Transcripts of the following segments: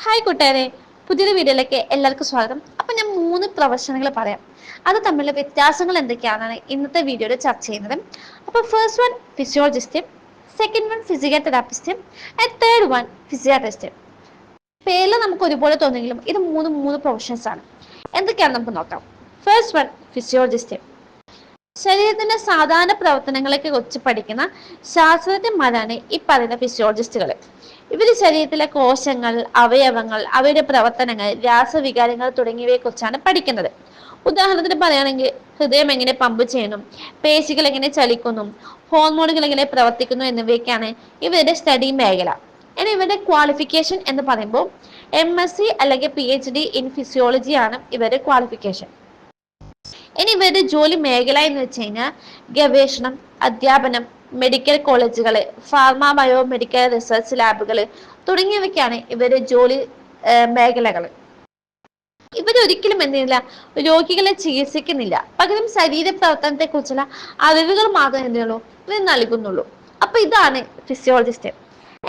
Hi കൂട്ടുകാരെ പുതിയൊരു വീഡിയോയിലേക്ക് എല്ലാവർക്കും സ്വാഗതം. അപ്പൊ ഞാൻ മൂന്ന് പ്രൊഫഷനുകൾ പറയാം. അത് തമ്മിലുള്ള വ്യത്യാസങ്ങൾ എന്തൊക്കെയാണെന്നാണ് ഇന്നത്തെ വീഡിയോയിൽ ചർച്ച ചെയ്യുന്നത്. അപ്പൊ first one physiologist second one physical therapist and third one physiologist പേരിൽ നമുക്ക് ഒരുപോലെ തോന്നുമെങ്കിലും ഇത് മൂന്ന് മൂന്ന് പ്രൊഫഷൻസ് ആണ് എന്തൊക്കെയാണെന്ന് നമുക്ക് നോക്കാം. ഫസ്റ്റ് വൺ ഫിസിയോളജിസ്റ്റ് ശരീരത്തിന്റെ സാധാരണ പ്രവർത്തനങ്ങളൊക്കെ കുറിച്ച് പഠിക്കുന്ന ശാസ്ത്രജ്ഞന്മാരാണ് ഈ പറയുന്ന ഫിസിയോളജിസ്റ്റുകൾ ഇവർ ശരീരത്തിലെ കോശങ്ങൾ അവയവങ്ങൾ അവയുടെ പ്രവർത്തനങ്ങൾ രാസവികാരങ്ങൾ തുടങ്ങിയവയെ കുറിച്ചാണ് പഠിക്കുന്നത്. ഉദാഹരണത്തിന് പറയുകയാണെങ്കിൽ ഹൃദയം എങ്ങനെ പമ്പ് ചെയ്യുന്നു പേശികൾ എങ്ങനെ ചലിക്കുന്നു ഹോർമോണുകൾ എങ്ങനെ പ്രവർത്തിക്കുന്നു എന്നിവയൊക്കെയാണ് ഇവരുടെ സ്റ്റഡി മേഖല. ഇനി ഇവരുടെ ക്വാളിഫിക്കേഷൻ എന്ന് പറയുമ്പോൾ എം എസ് സി അല്ലെങ്കിൽ P H D in physiology ആണ് ഇവരുടെ ക്വാളിഫിക്കേഷൻ ഇനി ഇവരുടെ ജോലി മേഖല എന്ന് വെച്ച് കഴിഞ്ഞാൽ ഗവേഷണം അധ്യാപനം മെഡിക്കൽ കോളേജുകൾ ഫാർമ ബയോ മെഡിക്കൽ റിസർച്ച് ലാബുകൾ തുടങ്ങിയവയ്ക്കാണ് ഇവരുടെ ജോലി മേഖലകൾ ഇവരൊരിക്കലും എന്തില്ല രോഗികളെ ചികിത്സിക്കുന്നില്ല. പകരം ശരീര പ്രവർത്തനത്തെ കുറിച്ചുള്ള അറിവുകൾ മാത്രമേ എന്തുള്ളൂ ഇവർ നൽകുന്നുള്ളൂ. അപ്പൊ ഇതാണ് ഫിസിയോളജിസ്റ്റ്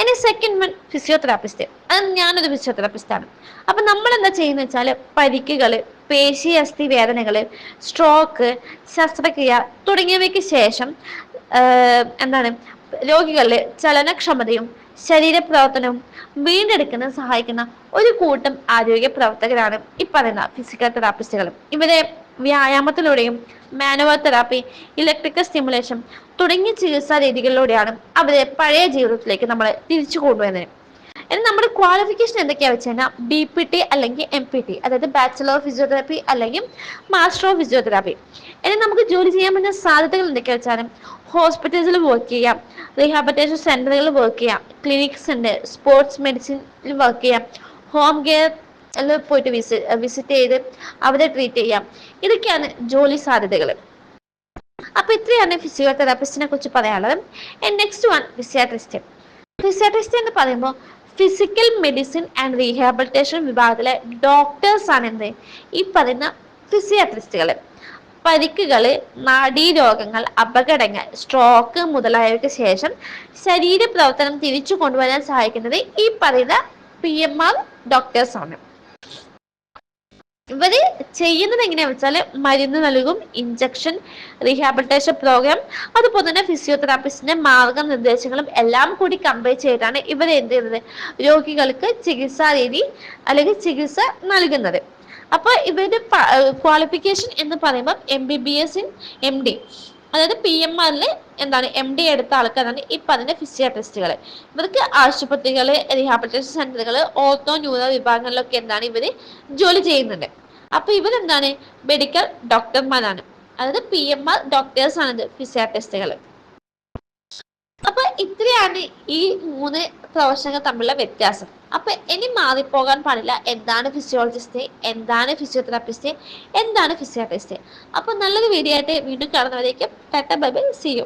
ഇനി സെക്കൻഡ് വൺ ഫിസിയോതെറാപ്പിസ്റ്റ് അത് ഞാനൊരു ഫിസിയോതെറാപ്പിസ്റ്റ് ആണ്. അപ്പൊ നമ്മൾ എന്താ ചെയ്യുന്ന വെച്ചാൽ പരിക്കുകൾ പേശി അസ്ഥി വേദനകൾ സ്ട്രോക്ക് ശസ്ത്രക്രിയ തുടങ്ങിയവയ്ക്ക് ശേഷം എന്താണ് രോഗികളിലെ ചലനക്ഷമതയും ശരീരപ്രവർത്തനവും വീണ്ടെടുക്കുന്ന സഹായിക്കുന്ന ഒരു കൂട്ടം ആരോഗ്യ പ്രവർത്തകരാണ് ഈ പറയുന്ന ഫിസിക്കൽ തെറാപ്പിസ്റ്റുകളും ഇവരെ വ്യായാമത്തിലൂടെയും മാനുവൽ തെറാപ്പി ഇലക്ട്രിക്കൽ സ്റ്റിമുലേഷൻ തുടങ്ങിയ ചികിത്സാ രീതികളിലൂടെയാണ് അവരെ പഴയ ജീവിതത്തിലേക്ക് നമ്മൾ തിരിച്ചു കൊണ്ടുവരുന്നത്. ഇനി നമ്മുടെ ക്വാളിഫിക്കേഷൻ എന്തൊക്കെയാ വെച്ച് കഴിഞ്ഞാൽ ബി പി ടി അല്ലെങ്കിൽ എം പി ടി അതായത് ബാച്ചിലർ ഓഫ് ഫിസിയോതെറാപ്പി അല്ലെങ്കിൽ മാസ്റ്റർ ഓഫ് ഫിസിയോതെറാപ്പി ഇനി നമുക്ക് ജോലി ചെയ്യാൻ പറ്റുന്ന സാധ്യതകൾ എന്തൊക്കെയാ വെച്ചാൽ ഹോസ്പിറ്റൽസിൽ വർക്ക് ചെയ്യാം റീഹാബിറ്റേഷൻ സെന്ററുകളിൽ വർക്ക് ചെയ്യാം ക്ലിനിക്സ് ഉണ്ട് സ്പോർട്സ് മെഡിസിനിൽ വർക്ക് ചെയ്യാം ഹോം കെയർ എല്ലാം പോയിട്ട് വിസിറ്റ് വിസിറ്റ് ചെയ്ത് അവരെ ട്രീറ്റ് ചെയ്യാം. ഇതൊക്കെയാണ് ജോലി സാധ്യതകൾ. അപ്പൊ ഇത്രയാണ് ഫിസിയോതെറാപ്പിസ്റ്റിനെ കുറിച്ച് പറയാനുള്ളത്. നെക്സ്റ്റ് വൺ ഫിസിയാട്രിസ്റ്റ് ഫിസിയാട്രിസ്റ്റ് എന്ന് പറയുമ്പോൾ ഫിസിക്കൽ മെഡിസിൻ ആൻഡ് റീഹാബിലിറ്റേഷൻ വിഭാഗത്തിലെ ഡോക്ടേഴ്സ് ആണ് എന്ത്? ഈ പറയുന്ന ഫിസിയാട്രിസ്റ്റുകൾ പരിക്കുകൾ നാഡീരോഗങ്ങൾ അപകടങ്ങൾ സ്ട്രോക്ക് മുതലായവയ്ക്ക് ശേഷം ശരീരപ്രവർത്തനം തിരിച്ചു കൊണ്ടുവരാൻ സഹായിക്കുന്നത് ഈ പറയുന്ന പി എം ആർ ഡോക്ടേഴ്സ് ആണ്. ഇവർ ചെയ്യുന്നത് എങ്ങനെയാണെന്ന് വെച്ചാൽ മരുന്ന് നൽകും ഇഞ്ചക്ഷൻ റീഹാബിലിറ്റേഷൻ പ്രോഗ്രാം അതുപോലെ തന്നെ ഫിസിയോതെറാപ്പിസ്റ്റിന്റെ മാർഗനിർദ്ദേശങ്ങളും എല്ലാം കൂടി കമ്പയർ ചെയ്തിട്ടാണ് ഇവർ എന്ത് ചെയ്യുന്നത്? രോഗികൾക്ക് ചികിത്സാ രീതി അല്ലെങ്കിൽ ചികിത്സ നൽകുന്നത്. അപ്പൊ ഇവരുടെ ക്വാളിഫിക്കേഷൻ എന്ന് പറയുമ്പോൾ M B B S in M D അതായത് പി എം ആറിൽ എന്താണ്? എം ഡി എടുത്ത ആൾക്കാരാണ് ഈ പറഞ്ഞ ഫിസിയോതെറാപ്പിസ്റ്റുകൾ ഇവർക്ക് ആശുപത്രികൾ റീഹാബിലിറ്റേഷൻ സെന്ററുകൾ ഓർത്തോ ന്യൂറോ വിഭാഗങ്ങളിലൊക്കെ എന്താണ് ഇവർ ജോലി ചെയ്യുന്നുണ്ട്. അപ്പൊ ഇവരെന്താണ്? മെഡിക്കൽ ഡോക്ടർമാരാണ് അതായത് പി എം ആർ ഡോക്ടേഴ്സ് ആണ് ഫിസിയോട്ടിസ്റ്റുകൾ അപ്പൊ ഇത്രയാണ് ഈ മൂന്ന് പ്രൊഫഷനുകൾ തമ്മിലുള്ള വ്യത്യാസം. അപ്പൊ ഇനി മാറിപ്പോകാൻ പാടില്ല. എന്താണ് ഫിസിയോളജിസ്റ്റ് എന്താണ് ഫിസിയോതെറാപ്പിസ്റ്റ് എന്താണ് ഫിസിയോട്ടിസ്റ്റ് അപ്പൊ നല്ലൊരു വീഡിയോ ആയിട്ട് വീണ്ടും കാണുന്നവരേക്കും ടാറ്റ ബൈ സി യു